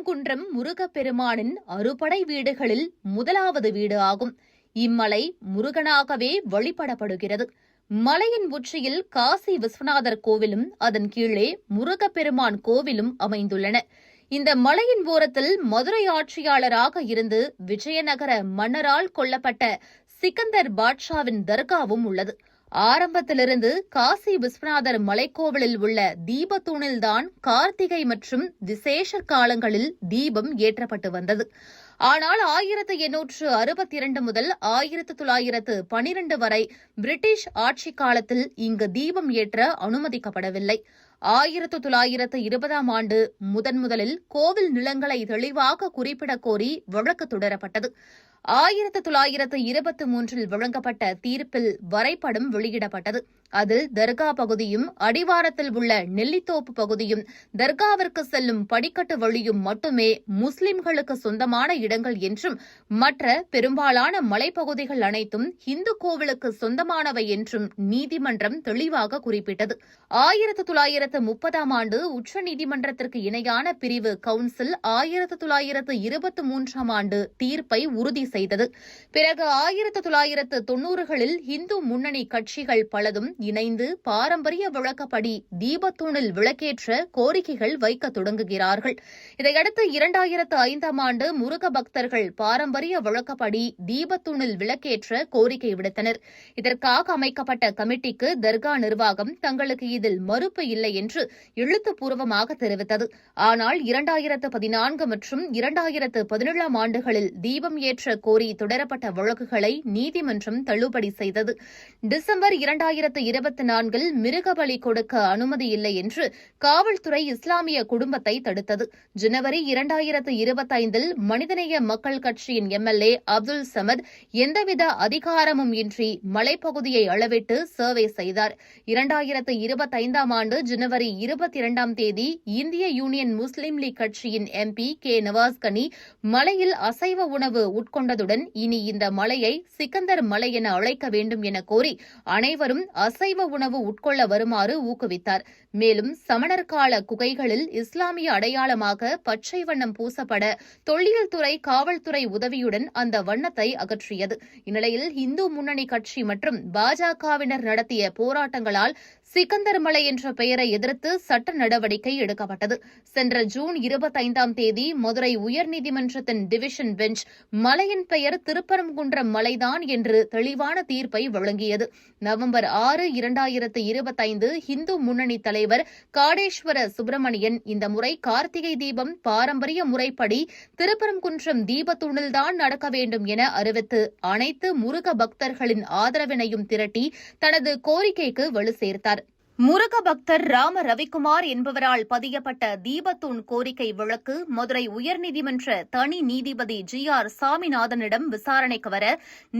திருப்பரங்குன்றம் முருகப்பெருமானின் அறுபடை வீடுகளில் முதலாவது வீடு ஆகும். இம்மலை முருகனாகவே வழிபடப்படுகிறது. மலையின் உச்சியில் காசி விஸ்வநாதர் கோவிலும் அதன் கீழே முருகப்பெருமான் கோவிலும் அமைந்துள்ளன. இந்த மலையின் ஓரத்தில் மதுரை ஆட்சியாளராக இருந்து விஜயநகர மன்னரால் கொல்லப்பட்ட சிக்கந்தர் பாட்ஷாவின் தர்காவும் உள்ளது. ஆரம்பத்திலிருந்து காசி விஸ்வநாதர் மலைக்கோவிலில் உள்ள தீபத்தூணில்தான் கார்த்திகை மற்றும் விசேஷ காலங்களில் தீபம் ஏற்றப்பட்டு வந்தது. ஆனால் ஆயிரத்து எண்ணூற்று அறுபத்தி இரண்டு முதல் ஆயிரத்து தொள்ளாயிரத்து பனிரண்டு வரை பிரிட்டிஷ் ஆட்சி காலத்தில் இங்கு தீபம் ஏற்ற அனுமதிக்கப்படவில்லை. ஆயிரத்து தொள்ளாயிரத்து இருபதாம் ஆண்டு முதன் முதலில் கோவில் நிலங்களை தெளிவாக குறிப்பிடக் கோரி வழக்கு தொடரப்பட்டது. ஆயிரத்து தொள்ளாயிரத்து இருபத்தி மூன்றில் வழங்கப்பட்ட தீர்ப்பில் வரைபடம் வெளியிடப்பட்டது. அதில் தர்கா பகுதியும் அடிவாரத்தில் உள்ள நெல்லித்தோப்பு பகுதியும் தர்காவிற்கு செல்லும் படிக்கட்டு வழியும் மட்டுமே முஸ்லிம்களுக்கு சொந்தமான இடங்கள் என்றும் மற்ற பெரும்பாலான மலைப்பகுதிகள் அனைத்தும் இந்து கோவிலுக்கு சொந்தமானவை என்றும் நீதிமன்றம் தெளிவாக குறிப்பிட்டது. ஆயிரத்து தொள்ளாயிரத்து முப்பதாம் ஆண்டு உச்சநீதிமன்றத்திற்கு இணையான பிரிவு கவுன்சில் ஆயிரத்து தொள்ளாயிரத்து இருபத்தி மூன்றாம் ஆண்டு தீர்ப்பை உறுதி செய்தது. பிறகு ஆயிரத்து தொள்ளாயிரத்து தொன்னூறுகளில் இந்து முன்னணி கட்சிகள் பலதும் இணைந்து பாரம்பரிய விளக்கப்படி தீபத்தூணில் விளக்கேற்ற கோரிக்கைகள் வைக்க தொடங்குகிறார்கள். இதையடுத்து இரண்டாயிரத்து ஐந்தாம் ஆண்டு முருக பக்தர்கள் பாரம்பரிய விளக்கப்படி தீபத்தூணில் விளக்கேற்ற கோரிக்கை விடுத்தனர். இதற்காக அமைக்கப்பட்ட கமிட்டிக்கு தர்கா நிர்வாகம் தங்களுக்கு இதில் மறுப்பு இல்லை என்று எழுத்துப்பூர்வமாக தெரிவித்தது. ஆனால் இரண்டாயிரத்து பதினான்கு மற்றும் இரண்டாயிரத்து பதினேழாம் ஆண்டுகளில் தீபம் ஏற்ற கோரி தொடரப்பட்ட வழக்குகளை நீதிமன்றம் தள்ளுபடி செய்தது. டிசம்பர் இரண்டாயிரத்து இருபத்தி நான்கில் மிருகபலி கொடுக்க அனுமதி இல்லை என்று காவல்துறை இஸ்லாமிய குடும்பத்தை தடுத்தது. ஜனவரி இரண்டாயிரத்து இருபத்தைந்தில் மனிதநேய மக்கள் கட்சியின் எம்எல்ஏ அப்துல் சமத் எந்தவித அதிகாரமும் இன்றி மலைப்பகுதியை அளவிட்டு சர்வே செய்தார். இரண்டாயிரத்து இருபத்தைந்தாம் ஆண்டு ஜனவரி இருபத்தி இரண்டாம் தேதி இந்திய யூனியன் முஸ்லீம் லீக் கட்சியின் எம்பி கே நவாஸ் கனி மலையில் அசைவ உணவு உட்கொண்டதுடன் இனி இந்த மலையை சிக்கந்தர் மலை என அழைக்க வேண்டும் என கோரி அனைவரும் அசைவ உணவு உட்கொள்ள வருமாறு ஊக்குவித்தார். மேலும் சமணர் கால குகைகளில் இஸ்லாமிய அடையாளமாக பச்சை வண்ணம் பூசப்பட தொல்லியல் துறை காவல்துறை உதவியுடன் அந்த வண்ணத்தை அகற்றியது. இந்நிலையில் இந்து முன்னணி கட்சி மற்றும் பாஜகவினர் நடத்திய போராட்டங்களால் சிக்கந்தர் மலை என்ற பெயரை எதிர்த்து சட்ட நடவடிக்கை எடுக்கப்பட்டது. சென்ற ஜூன் இருபத்தைந்தாம் தேதி மதுரை உயர்நீதிமன்றத்தின் டிவிஷன் பெஞ்ச் மலையின் பெயர் திருப்பரங்குன்றம் மலைதான் என்று தெளிவான தீர்ப்பை வழங்கியது. நவம்பர் ஆறு இரண்டாயிரத்து இருபத்தைந்து இந்து முன்னணி தலைவர் காடேஸ்வர சுப்பிரமணியன் இந்த முறை கார்த்திகை தீபம் பாரம்பரிய முறைப்படி திருப்பரங்குன்றம் தீபத்தூணில்தான் நடக்க வேண்டும் என அறிவித்து அனைத்து முருக பக்தர்களின் ஆதரவினையும் திரட்டி தனது கோரிக்கைக்கு வலு சேர்த்தார் முருக பக்தர் ராம ரவிக்குமார் என்பவரால் பதியப்பட்ட தீபத்தூண் கோரிக்கை வழக்கு மதுரை உயர்நீதிமன்ற தனி நீதிபதி ஜி ஆர் சாமிநாதனிடம் விசாரணைக்கு வர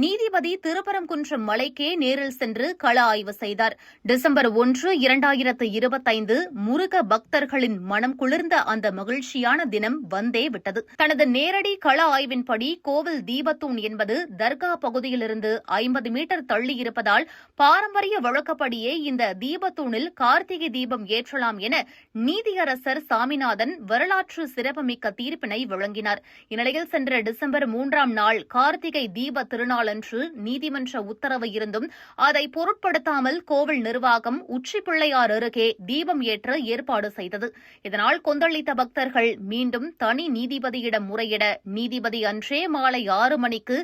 நீதிபதி திருப்பரங்குன்றம் மலைக்கே நேரில் சென்று கள ஆய்வு செய்தார். டிசம்பர் ஒன்று இரண்டாயிரத்து இருபத்தைந்து முருக பக்தர்களின் மனம் குளிர்ந்த அந்த மகிழ்ச்சியான தினம் வந்தே விட்டது. தனது நேரடி கள ஆய்வின்படி கோவில் தீபத்தூண் என்பது தர்கா பகுதியிலிருந்து ஐம்பது மீட்டர் தள்ளி இருப்பதால் பாரம்பரிய வழக்கப்படியே இந்த தீபத்தூணில் கார்த்திகை தீபம் ஏற்றலாம் என நீதியரசர் சாமிநாதன் வரலாற்று சிறப்புமிக்க தீர்ப்பினை வழங்கினார். இந்நிலையில் சென்ற டிசம்பர் மூன்றாம் நாள் கார்த்திகை தீப திருநாளன்று நீதிமன்ற உத்தரவு இருந்தும் அதை பொருட்படுத்தாமல் கோவில் நிர்வாகம் உச்சிப்பிள்ளையார் அருகே தீபம் ஏற்ற ஏற்பாடு செய்தது. இதனால் கொந்தளித்த பக்தர்கள் மீண்டும் தனி நீதிபதியிடம் முறையிட நீதிபதி அன்றே மாலை ஆறு மணிக்கு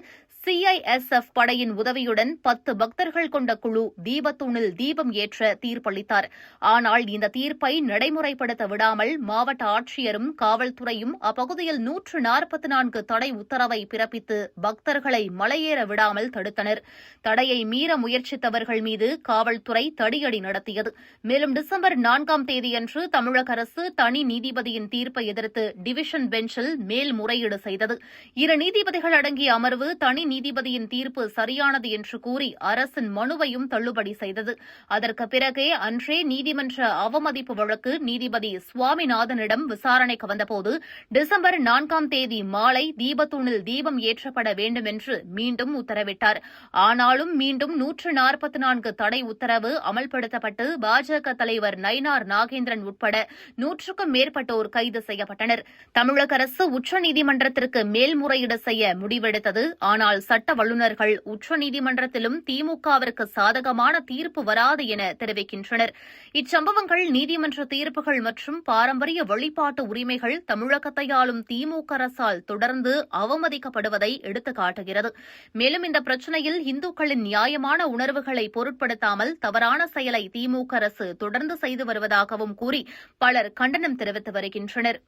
சிஐஎஸ்எஃப் படையின் உதவியுடன் பத்து பக்தர்கள் கொண்ட குழு தீபத்தூணில் தீபம் ஏற்ற தீர்ப்பளித்தார். ஆனால் இந்த தீர்ப்பை நடைமுறைப்படுத்த விடாமல் மாவட்ட ஆட்சியரும் காவல்துறையும் அப்பகுதியில் நூற்று நாற்பத்தி நான்கு தடை உத்தரவை பிறப்பித்து பக்தர்களை மலையேற விடாமல் தடுத்தனர். தடையை மீற முயற்சித்தவர்கள் மீது காவல்துறை தடியடி நடத்தியது. மேலும் டிசம்பர் நான்காம் தேதியன்று தமிழக அரசு தனி நீதிபதியின் தீர்ப்பை எதிர்த்து டிவிஷன் பெஞ்சில் மேல்முறையீடு செய்தது. இரு நீதிபதிகள் அடங்கிய அமர்வு தனி நீதிபதியின் தீர்ப்பு சரியானது என்று கூறி அரசின் மனுவையும் தள்ளுபடி செய்தது. அதற்கு பிறகே அன்றே நீதிமன்ற அவமதிப்பு வழக்கு நீதிபதி சுவாமிநாதனிடம் விசாரணைக்கு வந்தபோது டிசம்பர் நான்காம் தேதி மாலை தீபத்தூணில் தீபம் ஏற்றப்பட வேண்டும் என்று மீண்டும் உத்தரவிட்டார். ஆனாலும் மீண்டும் நூற்று நாற்பத்தி நான்கு தடை உத்தரவு அமல்படுத்தப்பட்டு பாஜக தலைவர் நயினார் நாகேந்திரன் உட்பட நூற்றுக்கும் மேற்பட்டோர் கைது செய்யப்பட்டனர். தமிழக அரசு உச்சநீதிமன்றத்திற்கு மேல்முறையீடு செய்ய முடிவெடுத்தது. ஆனால் சட்ட வல்லுநர்கள் உச்சநீதிமன்றத்திலும் திமுகவிற்கு சாதகமான தீர்ப்பு வராது என தெரிவிக்கின்றனர். இச்சம்பவங்கள் நீதிமன்ற தீர்ப்புகள் மற்றும் பாரம்பரிய வழிபாட்டு உரிமைகள் தமிழகத்தை ஆளும் திமுக அரசால் தொடர்ந்து அவமதிக்கப்படுவதை எடுத்துக்காட்டுகிறது மேலும் இந்த பிரச்சினையில் இந்துக்களின் நியாயமான உணர்வுகளை பொருட்படுத்தாமல் தவறான செயலை திமுக அரசு தொடர்ந்து செய்து வருவதாகவும் கூறி பலர் கண்டனம் தெரிவித்து வருகின்றனர்.